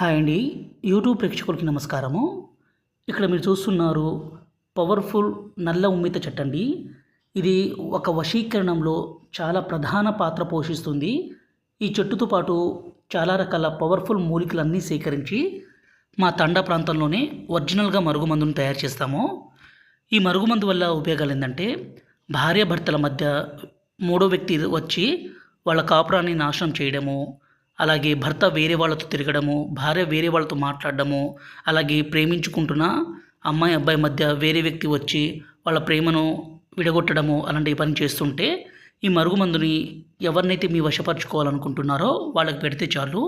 Hi అండి. YouTube ప్రేక్షకులకి నమస్కారము. ఇక్కడ మీరు చూస్తున్నారు పవర్ఫుల్ నల్ల ఉమ్మిత చెట్టండి. ఇది ఒక వశీకరణంలో చాలా ప్రధాన పాత్ర పోషిస్తుంది. ఈ చెట్టుతో పాటు చాలా రకాల పవర్ఫుల్ మూలికలన్నీ సేకరించి మా తండా ప్రాంతంలోనే ఒరిజినల్గా మరుగుమందును తయారు చేస్తాము. ఈ మరుగుమందు వల్ల ఉపయోగాలు ఏంటంటే భార్యాభర్తల మధ్య మూడో వ్యక్తి వచ్చి వాళ్ళ కాపురాన్ని నాశనం చేయడము అలాగే భర్త వేరే వాళ్ళతో తిరగడము భార్య వేరే వాళ్ళతో మాట్లాడడము అలాగే ప్రేమించుకుంటున్న అమ్మాయి అబ్బాయి మధ్య వేరే వ్యక్తి వచ్చి వాళ్ళ ప్రేమను విడగొట్టడము అలాంటి పని చేస్తుంటే ఈ మరుగుమందుని ఎవరినైతే మీ వశపరచుకోవాలనుకుంటున్నారో వాళ్ళకి పెడితే చాలు.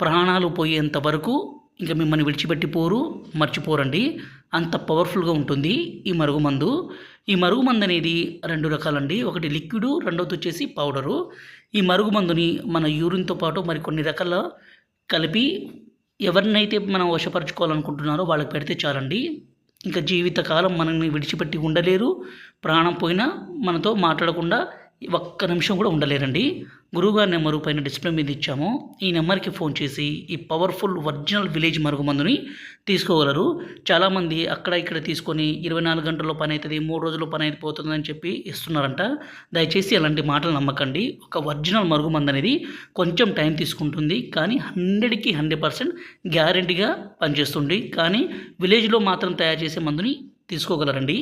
ప్రాణాలు పోయేంత వరకు ఇంకా మిమ్మల్ని విడిచిపెట్టి పోరు మర్చిపోరండి. అంత పవర్ఫుల్గా ఉంటుంది ఈ మరుగుమందు. ఈ మరుగుమందు అనేది రెండు రకాలండి. ఒకటి లిక్విడ్ రెండవది వచ్చేసి పౌడరు. ఈ మరుగుమందుని మన యూరిన్తో పాటు మరి కొన్ని రకాల కలిపి ఎవరినైతే మనం వశపరచుకోవాలనుకుంటున్నారో వాళ్ళకి పెడితే చాలండి. ఇంకా జీవితకాలం మనల్ని విడిచిపెట్టి ఉండలేరు. ప్రాణం పోయినా మనతో మాట్లాడకుండా ఒక్క నిమిషం కూడా ఉండలేరండి. గురువుగారి నెంబరు పైన డిస్ప్లే మీద ఇచ్చాము. ఈ నెంబర్కి ఫోన్ చేసి ఈ పవర్ఫుల్ ఒరిజినల్ విలేజ్ మరుగుమందుని తీసుకోగలరు. చాలామంది అక్కడ ఇక్కడ తీసుకొని ఇరవై నాలుగు గంటల్లో పని అవుతుంది మూడు రోజుల్లో పని అయిపోతుందని చెప్పి ఇస్తున్నారంట. దయచేసి అలాంటి మాటలు నమ్మకండి. ఒక ఒరిజినల్ మరుగుమందు అనేది కొంచెం టైం తీసుకుంటుంది. కానీ హండ్రెడ్కి హండ్రెడ్ పర్సెంట్ గ్యారంటీగా పనిచేస్తుంది. కానీ విలేజ్లో మాత్రం తయారు చేసే మందుని తీసుకోగలరండి.